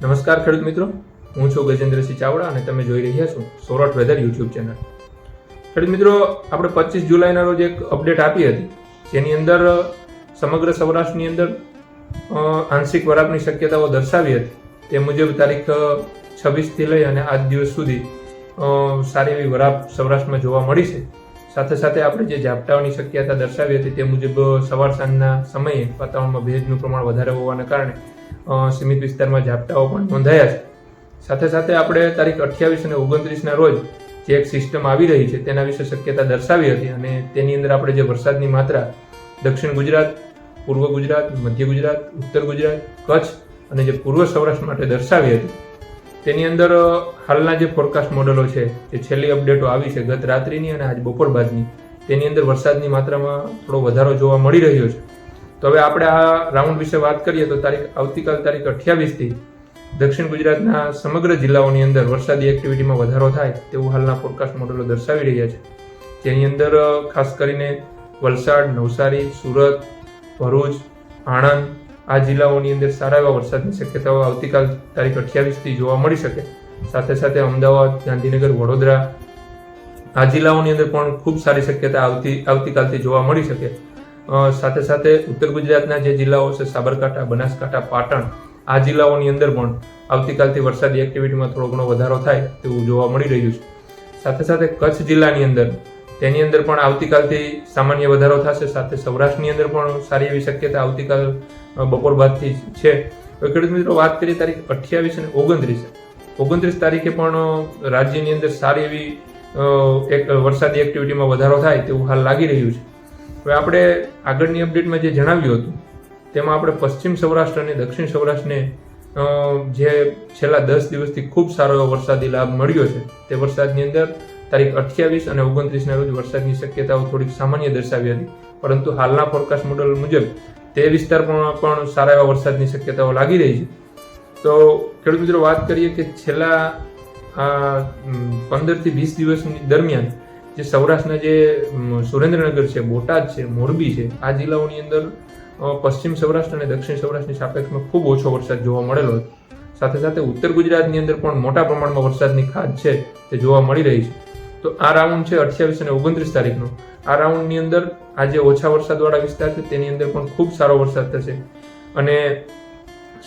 નમસ્કાર ખેડૂત મિત્રો. હું છું ગજેન્દ્રસિંહ ચાવડા અને તમે જોઈ રહ્યા છો સોરઠ વેધર યુટ્યુબ ચેનલ. ખેડૂત મિત્રો, આપણે પચીસ જુલાઈના રોજ એક અપડેટ આપી હતી. જેની અંદર, સમગ્ર સૌરાષ્ટ્રની અંદર આંશિક વરાપની શક્યતાઓ દર્શાવી હતી. તે મુજબ તારીખ છવ્વીસથી લઈ અને આજ દિવસ સુધી સારી એવી વરાપ સૌરાષ્ટ્રમાં જોવા મળી છે. સાથે સાથે આપણે જે ઝાપટાઓની શક્યતા દર્શાવી હતી તે મુજબ સવાર સાંજના સમયે વાતાવરણમાં ભેજનું પ્રમાણ વધારે હોવાને કારણે સીમિત વિસ્તારમાં ઝાપટાઓ પણ નોંધાયા છે. સાથે સાથે આપણે તારીખ અઠ્યાવીસ અને ઓગણત્રીસના રોજ જે એક સિસ્ટમ આવી રહી છે તેના વિશે શક્યતા દર્શાવી હતી અને તેની અંદર આપણે જે વરસાદની માત્રા, દક્ષિણ ગુજરાત, પૂર્વ ગુજરાત, મધ્ય ગુજરાત, ઉત્તર ગુજરાત, કચ્છ અને જે પૂર્વ સૌરાષ્ટ્ર માટે દર્શાવી હતી. તેની અંદર હાલના જે ફોરકાસ્ટ મોડલો છે, જે છેલ્લી અપડેટો આવી છે ગત રાત્રિની અને આજ બપોર બાદની, તેની અંદર વરસાદની માત્રામાં થોડો વધારો જોવા મળી રહ્યો છે. તો હવે આપણે આ રાઉન્ડ વિશે વાત કરીએ તો તારીખ, આવતીકાલ તારીખ અઠ્યાવીસથી દક્ષિણ ગુજરાતના સમગ્ર જિલ્લાઓની અંદર વરસાદી એક્ટિવિટીમાં વધારો થાય તેવું હાલના ફોરકાસ્ટ મોડેલો દર્શાવી રહ્યા છે. જેની અંદર ખાસ કરીને વલસાડ, નવસારી, સુરત, ભરૂચ, આણંદ આ જિલ્લાઓની અંદર સારા એવા વરસાદની શક્યતાઓ આવતીકાલ તારીખ અઠ્યાવીસથી જોવા મળી શકે. સાથે સાથે અમદાવાદ, ગાંધીનગર, વડોદરા આ જિલ્લાઓની અંદર પણ ખૂબ સારી શક્યતા આવતી, આવતીકાલથી જોવા મળી શકે. સાથે સાથે ઉત્તર ગુજરાતના જે જિલ્લાઓ છે, સાબરકાંઠા, બનાસકાંઠા, પાટણ, આ જિલ્લાઓની અંદર પણ આવતીકાલથી વરસાદી એક્ટિવિટીમાં થોડો ઘણો વધારો થાય તેવું જોવા મળી રહ્યું છે. સાથે સાથે કચ્છ જિલ્લાની અંદર, તેની અંદર પણ આવતીકાલથી સામાન્ય વધારો થશે. સાથે સૌરાષ્ટ્રની અંદર પણ સારી એવી શક્યતા આવતીકાલ બપોર બાદથી છે. ખેડૂત મિત્રો, વાત કરીએ તારીખ અઠ્યાવીસ અને ઓગણત્રીસ. ઓગણત્રીસ તારીખે પણ રાજ્યની અંદર સારી એવી એક વરસાદી એક્ટિવિટીમાં વધારો થાય તેવું હાલ લાગી રહ્યું છે. હવે આપણે આગળની અપડેટમાં જે જણાવ્યું હતું, તેમાં આપણે પશ્ચિમ સૌરાષ્ટ્ર અને દક્ષિણ સૌરાષ્ટ્રને જે છેલ્લા દસ દિવસથી ખૂબ સારો એવો વરસાદી લાભ મળ્યો છે, તે વરસાદની અંદર તારીખ અઠ્યાવીસ અને ઓગણત્રીસના રોજ વરસાદની શક્યતાઓ થોડીક સામાન્ય દર્શાવી હતી, પરંતુ હાલના ફોરકાસ્ટ મોડલ મુજબ તે વિસ્તારમાં પણ સારા એવા વરસાદની શક્યતાઓ લાગી રહી છે. તો ખેડૂત મિત્રો, વાત કરીએ કે છેલ્લા પંદરથી વીસ દિવસની દરમિયાન જે સૌરાષ્ટ્રના જે સુરેન્દ્રનગર છે, બોટાદ છે, મોરબી છે, આ જિલ્લાઓની અંદર પશ્ચિમ સૌરાષ્ટ્ર અને દક્ષિણ સૌરાષ્ટ્રની સાપેક્ષમાં ખૂબ ઓછો વરસાદ જોવા મળેલો હતો. સાથે સાથે ઉત્તર ગુજરાતની અંદર પણ મોટા પ્રમાણમાં વરસાદની ખાધ છે તે જોવા મળી રહી છે. તો આ રાઉન્ડ છે અઠ્યાવીસ અને ઓગણત્રીસ તારીખનો. આ રાઉન્ડની અંદર આ જે ઓછા વરસાદવાળા વિસ્તાર છે, તેની અંદર પણ ખૂબ સારો વરસાદ થશે. અને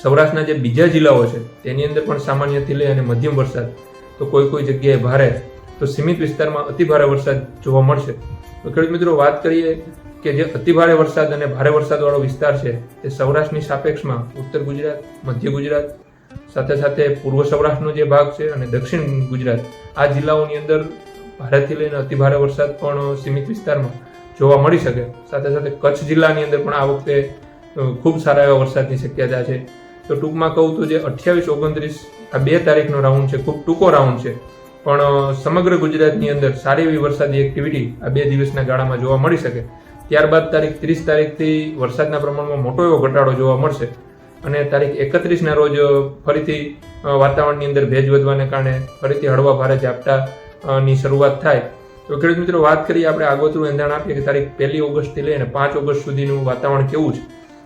સૌરાષ્ટ્રના જે બીજા જિલ્લાઓ છે, તેની અંદર પણ સામાન્યથી લઈ અને મધ્યમ વરસાદ. તો કોઈ કોઈ જગ્યાએ ભારે તો સીમિત વિસ્તારમાં અતિ ભારે વરસાદ જોવા મળશે. તો ખેડૂત મિત્રો, વાત કરીએ કે જે અતિ ભારે વરસાદ અને ભારે વરસાદવાળો વિસ્તાર છે, તે સૌરાષ્ટ્રની સાપેક્ષમાં ઉત્તર ગુજરાત, મધ્ય ગુજરાત, સાથે સાથે પૂર્વ સૌરાષ્ટ્રનો જે ભાગ છે અને દક્ષિણ ગુજરાત, આ જિલ્લાઓની અંદર ભારેથી લઈને અતિ ભારે વરસાદ પણ સીમિત વિસ્તારમાં જોવા મળી શકે. સાથે સાથે કચ્છ જિલ્લાની અંદર પણ આ વખતે ખૂબ સારા એવા વરસાદની શક્યતા છે. તો ટૂંકમાં કહું તો જે અઠ્યાવીસ, ઓગણત્રીસ, આ બે તારીખનો રાઉન્ડ છે, ખૂબ ટૂંકો રાઉન્ડ છે. પણ સમગ્ર ગુજરાતની અંદર સારી એવી વરસાદી એક્ટિવિટી આ બે દિવસના ગાળામાં જોવા મળી શકે. ત્યારબાદ તારીખ ત્રીસ તારીખથી વરસાદના પ્રમાણમાં મોટો એવો ઘટાડો જોવા મળશે અને તારીખ એકત્રીસના રોજ ફરીથી વાતાવરણની અંદર ભેજ વધવાને કારણે ફરીથી હળવા ભારે ઝાપટા શરૂઆત થાય. તો ખેડૂત મિત્રો, વાત કરીએ આપણે આગોતરું એંધાણ આપીએ કે તારીખ પહેલી ઓગસ્ટથી લઈને પાંચ ઓગસ્ટ સુધીનું વાતાવરણ કેવું છે?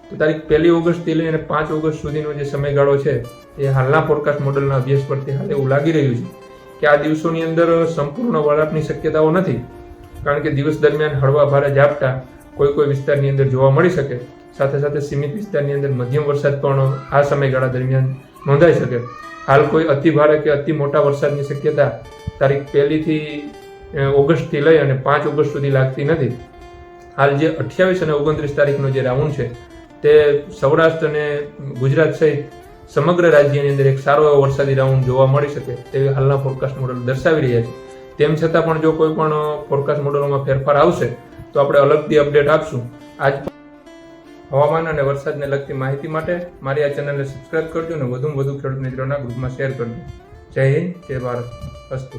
તો તારીખ પહેલી ઓગસ્ટથી લઈને પાંચ ઓગસ્ટ સુધીનો જે સમયગાળો છે, એ હાલના ફોરકાસ્ટ મોડલના અભ્યાસ પરથી હાલ એવું લાગી રહ્યું છે. કે આ દિવસોની અંદર સંપૂર્ણ વળાપની શક્યતાઓ નથી. કારણ કે દિવસ દરમિયાન હળવા ભારે ઝાપટા કોઈ કોઈ વિસ્તારની અંદર જોવા મળી શકે. સાથે સાથે સીમિત વિસ્તારની અંદર મધ્યમ વરસાદ પણ આ સમયગાળા દરમિયાન નોંધાઈ શકે. હાલ કોઈ અતિ ભારે કે અતિ મોટા વરસાદની શક્યતા તારીખ પહેલીથી ઓગસ્ટથી લઈ અને પાંચ ઓગસ્ટ સુધી લાગતી નથી. હાલ જે અઠ્યાવીસ અને ઓગણત્રીસ તારીખનો જે રાઉન્ડ છે તે સૌરાષ્ટ્ર અને ગુજરાત સહિત સમગ્ર રાજ્યની અંદર એક સારો એવો વરસાદી રાઉન્ડ જોવા મળી શકે તેવી હાલના ફોરકાસ્ટ મોડલ દર્શાવી રહ્યા છે. તેમ છતાં પણ જો કોઈ પણ ફોરકાસ્ટ મોડલોમાં ફેરફાર આવશે, તો આપણે અલગથી અપડેટ આપશું. આજ હવામાન અને વરસાદને લગતી માહિતી માટે મારી આ ચેનલને સબસ્ક્રાઇબ કરજો અને વધુમાં વધુ ખેડૂત મિત્રોના ગ્રુપમાં શેર કરજો. જય હિન્દ, જય ભારત. અસ્તુ.